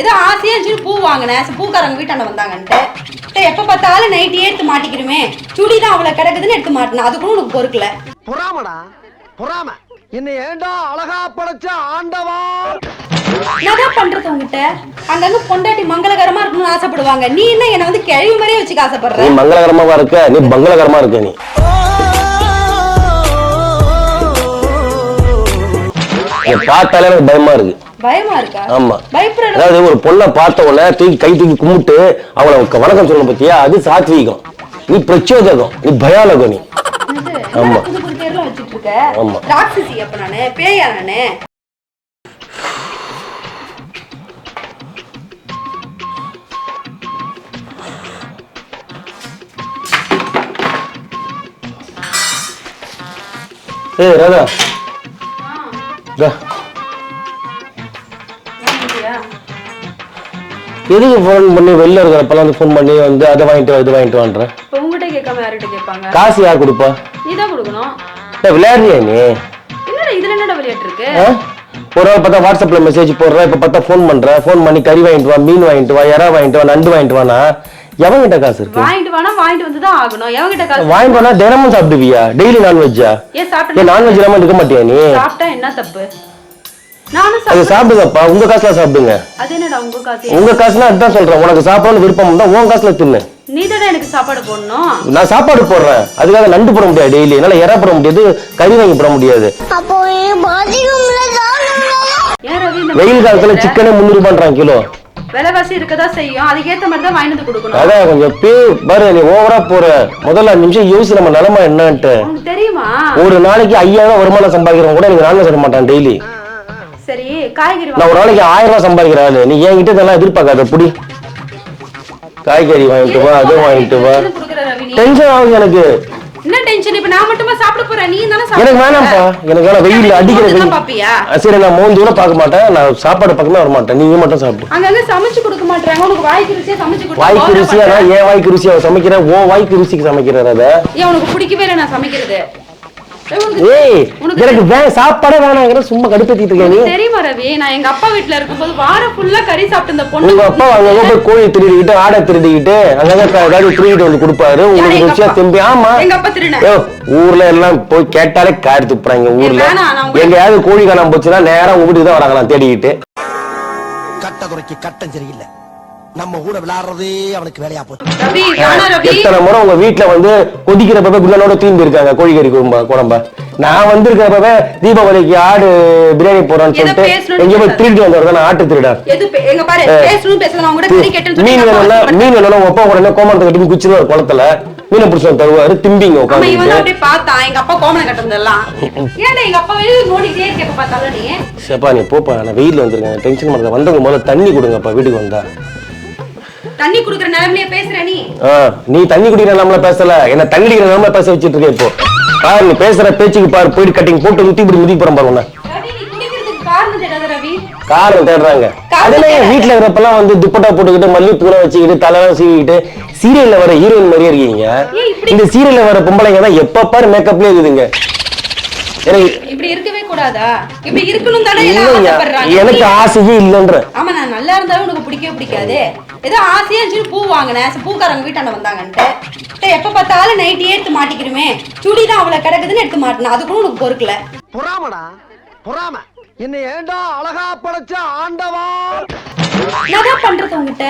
ஏதோ ஆசையா இருந்துச்சு பூ வாங்கினேன் பூக்காரங்க வீட்டாண்ட வந்தாங்கன்ட்டு. டேய், எப்ப பார்த்தாலும் நைட்டியே எடுத்து மாட்டிக்கிறோமே. சுடி தான் அவ்வளவு கிடக்குதுன்னு எடுத்து மாட்டினேன் அது கூட உனக்கு பொறுக்கல. பொறாமடா பொறாம. என்னை ஏண்டா அழகா படைச்ச ஆண்டவா? என்னதான் பண்றது உங்ககிட்ட அங்கங்க பொண்டாட்டி மங்களகரமா இருக்கணும்னு ஆசைப்படுவாங்க. நீ என்ன என்ன வந்து கிழவி மாதிரியே வச்சுக்க ஆசைப்படுற? நீ மங்களகரமாவா இருக்க? நீ பங்களகரமா இருக்க நீ. பார்த்தாலே எனக்கு பயமா இருக்கு. பயமா இருக்கா? ஆமா. அதாவது ஒரு பொண்ணை பார்த்த உடனே தூக்கி கை தூக்கி கும்பிட்டு அவளை வணக்கம் சொல்லணும் பத்தியா? அது சாத்வீகம். நீ பிரச்சோதகம். நீ பயாலகம் நீ. ஆமா. ஆமா. ராட்சசி அப்ப நானு பேயா நானு ஏய் ராதா எதுக்கு ஃபோன் பண்ணி வெளில இருக்கிறப்பெல்லாம் வந்து ஃபோன் பண்ணி வந்து அதை வாங்கிட்டு வா இது வாங்கிட்டு வான்ற? இப்ப உங்ககிட்ட கேட்காம யார்கிட்ட கேட்பாங்க? காசு யார் கொடுப்பா? நீ தான் கொடுக்கணும். ஏய், விளையாடுறியா நீ? என்னடா இதுல என்னடா விளையாட்டு இருக்கு? ஆ? ஒரு நாள் பார்த்தா வாட்ஸ்அப்ல மெசேஜ் போடுற இப்ப பார்த்தா ஃபோன் பண்ற. ஃபோன் பண்ணி கறி வாங்கிட்டு வா மீன் வாங்கிட்டு வா இறா வாங்கிட்டு வா நண்டு வாங்கிட்டு வானா? எவன்கிட்ட காசு இருக்கு? வாங்கிட்டு வேணா வாங்கிட்டு வந்து தான் ஆகணும். எவங்கிட்ட காசு வாங்கிட்டு வானா தினமும் சாப்பிடுவியா? டெய்லி நான்வெஜ்ஜா ஏன் சாப்பிட்டு ஏன் நான்வெஜ் இல்லாம இருக்க மாட்டியா நீ? சாப்பிட்டா என்ன தப்பு? அது சாப்பிடுங்கப்பா. உங்க காசுல சாப்பிடுங்க. அது என்னடா உங்க காசு? உங்க சொல்றேன். உனக்கு சாப்பிடணும்னு விருப்பம் இருந்தா உன் காசுல தின்னு. நீ தானே எனக்கு சாப்பாடு போடணும்? நான் சாப்பாடு போடுறேன். அதுக்காக நண்டு போட முடியாது டெய்லி. என்னால இறா போட முடியாது கறி வாங்கி போட முடியாது. வெயில் காலத்துல சிக்கனே முந்நூறு கிலோ. விலைவாசி இருக்கதா செய்யும். அதுக்கேத்த மாதிரி தான் வாங்கிட்டு வந்து கொடுக்கணும். அதான் கொஞ்சம் பே பாரு நீ ஓவரா போற. முதல்ல அஞ்சு நிமிஷம் யோசி நம்ம நிலைமை என்னன்ட்டு. தெரியுமா? ஒரு நாளைக்கு ஐயாயிரம் வருமானம் சம்பாதிக்கிறவங்க கூட எனக்கு நான்வெஜ் சாப்பிட மாட்டான் டெய்லி. சரி காய்கறி நான் ஒரு நாளைக்கு ஆயிரம் ரூபாய் சம்பாதிக்கிற ஆளு. நீ என்கிட்ட இதெல்லாம் எதிர்பார்க்காத புடி. காய்கறி வாங்கிட்டு வா அதை வாங்கிட்டு வா? டென்ஷன் ஆகுது எனக்கு. என்ன டென்ஷன் இப்ப நான் மட்டுமா சாப்பிட போறேன்? நீ தானே எனக்கு வேணாம்ப்பா. எனக்கு வேணாம். வெயில் அடிக்கிற வெயில். பாப்பியா? சரி நான் மூணு தூரம் பார்க்க மாட்டேன். நான் சாப்பாடு பக்கமே வர மாட்டேன் நீங்க மட்டும் சாப்பிடு. அங்கங்க சமைச்சு கொடுக்க மாட்டாங்க உனக்கு வாய்க்கு ருசியா சமைச்சு கொடுத்தா வாய்க்கு ருசியா. நான் என் வாய்க்கு ருசியா சமைக்கிறேன்? ஓ வாய்க்கு ருசிக்கு சமைக்கிறேன் அதை. ஏன் உனக்கு பிடிக்கவே இல்லை நான் சமைக்கிறது? ஏய், எனக்கு வே சாப்பாடே வேணாங்கிற சும்மா கடுப்பேத்திட்டு இருக்கேன் நீ. தெரியுமா ரவி? நான் எங்க அப்பா வீட்ல இருக்கும்போது வாரம் ஃபுல்லா கறி சாப்பிட்டு இந்த பொண்ணு உங்க அப்பா அங்கங்க போய் கோழி திருடிக்கிட்டு ஆடை திருடிக்கிட்டு அங்கங்க க- ஏதாவது திருடிட்டு வந்து கொடுப்பாரு. உங்களுக்கு ருசியா? திரும்பி ஆமா. எங்க அப்பா திருடின யோ, ஊர்ல எல்லாம் போய் கேட்டாலே கார் துப்புறாங்க ஊர்ல. எங்கயாவது கோழி காணாம போச்சுன்னா நேரா உங்ககிட்ட தான் வராங்களாம் தேடிக்கிட்டு. கட்ட குறைக்கு கட்டம் சரியில்லை. நம்ம கூட விளையாடுறதே அவனுக்கு வேலையா போச்சு. எத்தனை முறை உங்க வீட்டுல வந்து கொதிக்கிறப்ப குள்ளனோட தீம்பி இருக்காங்க கோழிக்கறி குழம்ப குழம்ப? நான் வந்திருக்கிறப்ப தீபாவளிக்கு ஆடு பிரியாணி போறேன்னு சொல்லிட்டு எங்கேயோ போய். திருடி வந்தவர் நான் ஆட்டு திருடா எங்க மீன் எங்க அப்பா வேணும்னா. மீன் வேணும்னா உங்க அப்பா உடனே கோமரத்தை கட்டி குச்சிருவாரு குளத்துல. மீனை பிடிச்சி வந்து தருவாரு திம்பிங்க இவன் உட்காந்து அப்படியே பார்த்தான் எங்க அப்பா கோமணம் கட்டுறதெல்லாம் ஏன்டா எங்க அப்பா வெளியே நோண்டிட்டே இருக்க எப்ப பார்த்தாலும் நீ? சேப்பா நீ போப்பா நான் வெயில்ல வந்திருக்கேன் டென்ஷன் பண்ணாத. வந்தவங்க முதல்ல தண்ணி கொடுங்கப்பா வீட்டுக்கு வந்தா. தண்ணி குடுக்குற நிலைமையிலே பேசுற நீ. நீ தண்ணி குடிக்கிற நம்மள பேசல. என்ன தண்ணி குடிக்கிற நம்மள பேச வச்சிட்டு இருக்க இப்போ. பாரு நீ பேசுற பேச்சுக்கு பாரு போயிட்டு கட்டிங் போட்டு முத்தி இப்படி முதி போறோம் பாரு காரணம் தேடுறாங்க. அதுல வீட்டுல இருக்கிறப்பெல்லாம் வந்து துப்பட்டா போட்டுக்கிட்டு மல்லிப்பூரை வச்சுக்கிட்டு தலைவரம் சீவிக்கிட்டு சீரியல்ல வர ஹீரோயின் மாதிரியே இருக்கீங்க. இந்த சீரியல்ல வர பொம்பளைங்க தான் எப்ப பாரு மேக்கப்லயே இருக்குதுங்க. எனக்கு இப்படி இருக்கவே கூடாதா? இப்படி இருக்கணும் தானே எல்லாம் இல்லையா ஆசைப்படுறாங்க. எனக்கு நீ- ஆசையே இல்லைன்ற. ஆமா நான் நல்லா இருந்தாலும் உனக்கு பிடிக்கவே பிடிக்காது. ஏதோ ஆசையா இருந்துச்சு பூ வாங்கினேன். பூக்காரங்க வீட்டாண்ட வந்தாங்கன்ட்டு. எப்ப பார்த்தாலும் நைட்டியே எடுத்து மாட்டிக்கிறோமே சுடி தான் அவ்வளவு கிடக்குதுன்னு எடுத்து மாட்டினேன். அது கூட உனக்கு பொறுக்கல. பொறாமடா? பொறாம. என்னை ஏண்டா அழகா படைச்ச ஆண்டவா? என்னதான் பண்றது உங்ககிட்ட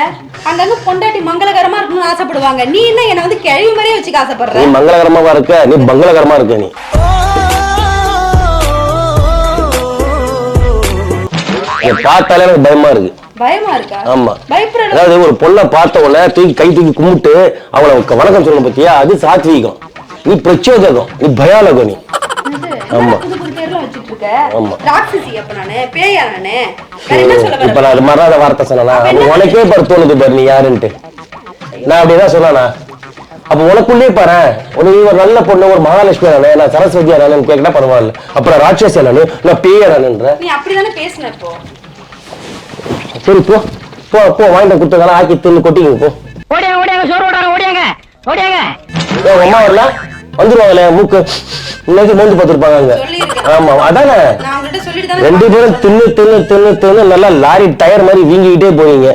அங்கங்க பொண்டாட்டி மங்களகரமா இருக்கணும்னு ஆசைப்படுவாங்க. நீ என்ன என்ன வந்து கிழவி மாதிரியே வச்சுக்க ஆசைப்படுற? நீ மங்களகரமாவா இருக்க? நீ பங்களகரமா இருக்க நீ. பார்த்தாலே எனக்கு பயமா இருக்கு. பயமா இருக்கா? ஆமா. பயப்படுற அதாவது ஒரு பொண்ணை பார்த்த உடனே தூக்கி கை தூக்கி கும்பிட்டு அவளை வணக்கம் சொல்லணும் பத்தியா அது சாத்வீகம். நீ பிரச்சோதகம் நீ பயாலகம் நீ. ஆமா. ராட்சசி சொல்ல இப்ப நான் மறாத வார்த்தை என்ன உனக்கே பாரு தோணுது பாரு நீ யாருன்ட்டு. நான் அப்படிதான் சொன்னானா? அப்ப உனக்குள்ளே பாரு நீ ஒரு நல்ல பொண்ணு ஒரு மகாலட்சுமி நானே நான் சரஸ்வதியா நானு கேட்டா பரவாயில்ல. அப்புறம் ராட்சசியா நானு நான் பேயா நானுன்ற சரி போ. போ போ. வாங்கிட்டு கொடுத்ததெல்லாம் ஆக்கி தின்னு கொட்டிங்க போ. ஓடியாங்க ஓடியாங்க சோறு ஓடாங்க ஓடியாங்க ஓடியாங்க. உங்க அம்மா வரல? வந்துருவாங்களே மூக்கு. இன்னைக்கு மோந்து பார்த்துருப்பாங்க அங்க. ஆமா அதானே? ரெண்டு பேரும் தின்னு தின்னு தின்னு தின்னு நல்லா லாரி டயர் மாதிரி வீங்கிக்கிட்டே போவீங்க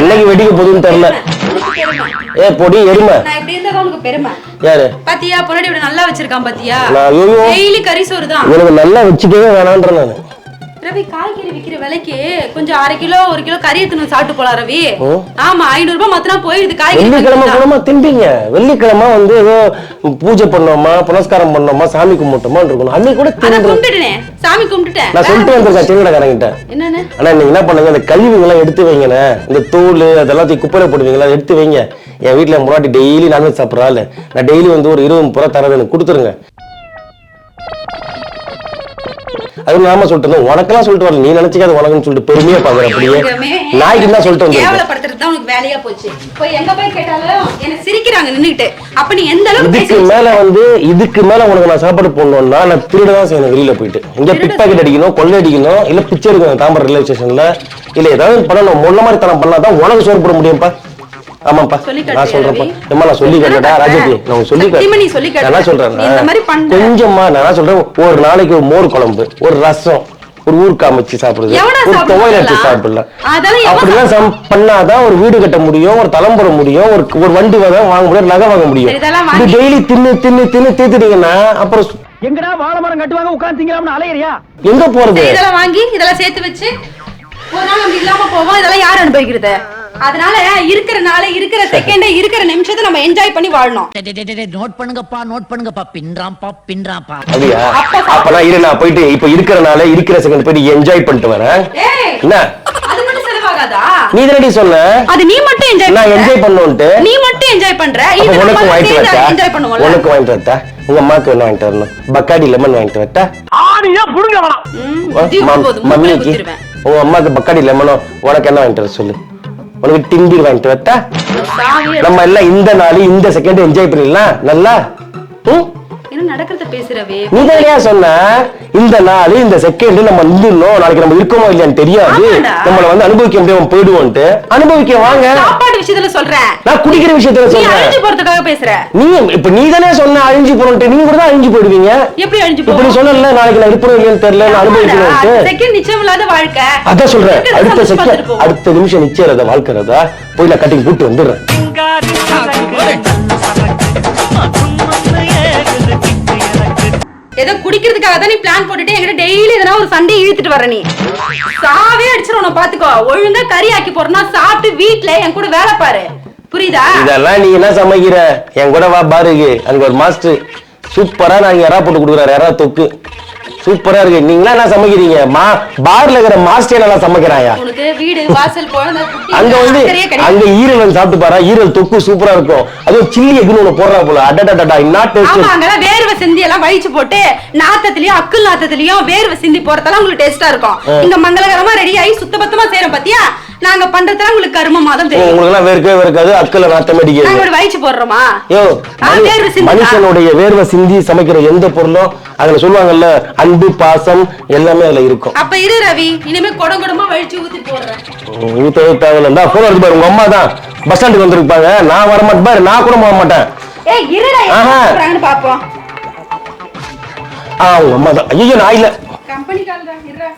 என்னைக்கு வெடிக்க போகுதுன்னு தெரியல. ஏ பொடி எருமை. யாரு? பாத்தியா பொன்னாடி இப்படி நல்லா வச்சிருக்கான் பாத்தியா? டெய்லி கறி சோறு தான். இவனுக்கு நல்லா வச்சுக்கவே வேணான்ற நான். ரவி காய்கறி விக்கிற விலைக்கு கொஞ்சம் அரை கிலோ ஒரு கிலோ கறி எடுத்துன்னு சாப்பிட்டு போலாம் ரவி. ஆமா ஐநூறு ரூபாய் மொத்தம் போயிடுது காய்கறி வெள்ளிக்கிழமை. கூடமா திம்பிங்க வெள்ளிக்கிழமை வந்து ஏதோ பூஜை பண்ணோமா புனஸ்காரம் பண்ணோமா சாமி கும்பிட்டோமா இருக்கணும். அன்னைக்கு கூட கும்பிட்டுட்டேனே. சாமி கும்பிட்டுட்டேன் நான் சொல்லிட்டு வந்திருக்கேன் திருவிழாக்காரங்கிட்ட. என்னன்னு? ஆனா நீங்க என்ன பண்ணுங்க அந்த கழிவுகள்லாம் எடுத்து வைங்கண்ணே. இந்த தூள் அதெல்லாம் குப்பையில போடுவீங்களா எடுத்து வைங்க. என் வீட்டுல முன்னாடி டெய்லி நான்வெஜ் சாப்பிட்ற ஆளு. நான் டெய்லி வந்து ஒரு இருபது ரூபா தரது எனக்கு கொடுத்துருங்க. அது நாம சொல்லிட்டு இருந்தேன் உனக்கெல்லாம் சொல்லிட்டு வரல. நீ நினைச்சுக்காத உனக்குன்னு சொல்லிட்டு பெருமையா பாக்குற அப்படியே. நாய்க்கு தான் சொல்லிட்டு வந்திருக்கேன். உனக்கு வேலையா போச்சு. போய் எங்க போய் கேட்டாலும் என்ன சிரிக்கிறாங்க நின்னுகிட்டு அப்ப நீ எந்த அளவுக்கு இதுக்கு மேல வந்து இதுக்கு மேல உனக்கு நான் சாப்பாடு போடணும்னா நான் திருட தான் செய்யணும் வெளியில போயிட்டு. இங்க பிக் பாக்கெட் அடிக்கணும் கொள்ளை அடிக்கணும் இல்ல பிச்சை எடுக்கணும் தாம்பரம் ரயில்வே ஸ்டேஷன்ல இல்ல ஏதாவது பண்ணணும் முள்ள மாதிரி தரம் பண்ணாதான் உனக்கு சோறு போட முடியும்ப்பா ஆமாப்பா நான் நான் சொல்லி ராஜதி? நான் சொல்லி. நான் சொல்றேன். கொஞ்சமா நான் சொல்றேன் ஒரு நாளைக்கு ஒரு மோர் குழம்பு ஒரு ரசம் ஒரு ஊறுக்காய் அமைச்சு சாப்பிடுறது எவனா ஒரு துவையல் எவன் அப்படிலாம் சம் பண்ணாதான் ஒரு வீடு கட்ட முடியும் ஒரு தளம் போட முடியும் ஒரு ஒரு வண்டி வாங்க வாங்க முடியும் நகை வாங்க முடியும். இது டெய்லி தின்னு தின்னு தின்னு தீத்துட்டீங்கன்னா அப்புறம் எங்கடா வாழை மரம் கட்டுவாங்க உட்கார்ந்து திங்கலாம்னு அலையறியா? எங்க போறது? இதெல்லாம் வாங்கி இதெல்லாம் சேர்த்து வச்சு ஒரு நாள் நம்ம இல்லாம போவோம் இதெல்லாம் யார் அனுபவிக்கிறது? அதனால இருக்கிற நாளை இருக்கிற செகண்டை இருக்கிற நிமிஷத்தை நம்ம என்ஜாய் பண்ணி வாழணும். நோட் பண்ணுங்கப்பா நோட் பண்ணுங்கப்பா. பின்றாம்பா பின்றாம்பா அப்படியா? அப்பனா இரு நான் போயிட்டு இப்ப இருக்கிறனால இருக்கிற செகண்ட் போயிட்டு என்ஜாய் பண்ணிட்டு வரேன். ஏய் என்ன? நீ தானடி சொன்ன? அது நீ மட்டும் என்ஜாய் நான் என்ஜாய் பண்ணுன்ட்டு நீ மட்டும் என்ஜாய் பண்ற. இது உனக்கு நம்ம வாங்கிட்டு சேர்ந்து என்ஜாய் பண்ணுவோம்ல. உனக்கு வாங்கிட்டு வரட்டா? உங்க அம்மாக்கு என்ன வாங்கிட்டு வரணும். பக்காடி லெமன் வாங்கிட்டு வரட்டா? ஆணியா புடுங்க வேணாம். மம்மிக்கு. உங்க அம்மாக்கு பக்காடி லெமனும் உனக்கு என்ன வாங்கிட்டு வர சொல்லு. உனக்கு டிம்பி வாங்கிட்டு வரட்டா? நம்ம எல்லாம் இந்த நாள் இந்த செகண்ட் என்ஜாய் பண்ணிடலாம். நல்லா? ம்? என்ன நடக்கிறத பேசுறவே? நீ தானே சொன்ன இந்த நாள் இந்த செகண்ட் நம்ம நாளைக்கு நம்ம இருக்கோமோ இல்லையான்னு தெரியாது. நம்மள வந்து அனுபவிக்க முடியாம போயிடுவோன்ட்டு. அனுபவிக்க வாங்க. சாப்பாடு விஷயத்துல சொல்றேன் நான் குடிக்கிற விஷயத்துல நீ சொல்றேன். அழிஞ்சு போறதுக்காக பேசுற. நீ இப்ப நீ தானே சொன்ன அழிஞ்சு போறோம்ட்டு நீங்க கூட தான் அழிஞ்சு போயிடுவீங்க. எப்படி அழிஞ்சு இப்ப நீ போவோம் சொன்னல நாளைக்கு நான் இருப்பேன் இல்லையான்னு தெரியல நான் அனுபவிக்கணும்ட்டு செகண்ட் நிச்சயம் இல்லாத வாழ்க்கை. அதான் சொல்றேன். அடுத்த செகண்ட் இருப்போம். அடுத்த நிமிஷம் நிச்சயம் வாழ்க்கிறதா போய் நான் கட்டிங் கூட்டு வந்துடுறேன். ஏதோ குடிக்கிறதுக்காக தான் நீ பிளான் போட்டுட்டு என்கிட்ட டெய்லி எதனா ஒரு சண்டை இழுத்துட்டு வர நீ. சாவே அடிச்சிரும் நான் பாத்துக்கோ ஒழுங்கா கறி ஆக்கி போறனா சாப்பிட்டு வீட்ல என் கூட வேலை பாரு. புரியுதா? இதெல்லாம் நீ என்ன சமைக்கிற? என் கூட வா பாருகு அங்க ஒரு மாஸ்டர் சூப்பரா நான் இறா போட்டு கொடுக்குறாரு. இறா தொக்கு. சூப்பரா இருக்கு. நீங்களா என்ன சமைக்கிறீங்க? மா பார்ல இருக்கிற மாஸ்டர் நல்லா சமைக்கிறாயா? அங்க வந்து. அங்க ஈரல் சாப்பிட்டு பாரு. ஈரல் தொக்கு சூப்பரா இருக்கும். அதுவும் சில்லி எக்குன்னு ஒண்ணு போடுறா போல. அடடடடா நாட் டேஸ்ட் அங்கெல்லாம் வேர்வை சிந்தி எல்லாம் வழிச்சு போட்டு நாத்தத்திலயும் அக்குள் நாத்தத்திலயும் வேர்வை சிந்தி போறதெல்லாம் உங்களுக்கு டேஸ்டா இருக்கும். இங்க மங்களகரமா ரெடி ஆகி சுத்த பத்தமா செய்யறோம் பாத்தியா? நாங்க பண்றதெல்லாம் உங்களுக்கு கருமமா தான் தெரியும். உங்களுக்கு எல்லாம் வேர்க்கவே வேர்க்காது. அக்கல நாத்தம் நாங்க அடிக்காது ஒரு வழிச்சு போடுறோமா? யோ? மனுஷனுடைய வேர்வை சிந்தி சமைக்கிற எந்த பொருளும் அதுல சொல்லுவாங்கல்ல அன்பு பாசம் எல்லாமே அதுல இருக்கும். அப்ப இரு ரவி இனிமே குடம் குடமா வழிச்சு ஊத்தி போடுறேன். ஊத்த தேவையில்ல இந்தா போன் வருது பாரு உங்க அம்மா தான். பஸ் ஸ்டாண்டுக்கு வந்திருப்பாங்க நான் வர மாட்டேன் பாரு நான் கூட போக மாட்டேன். ஏய் இருடா ஆஹா. பாப்போம். ஆ உங்க அம்மா தான். ஐயோ நான் இல்ல. கம்பெனி கால் தான் இருடா.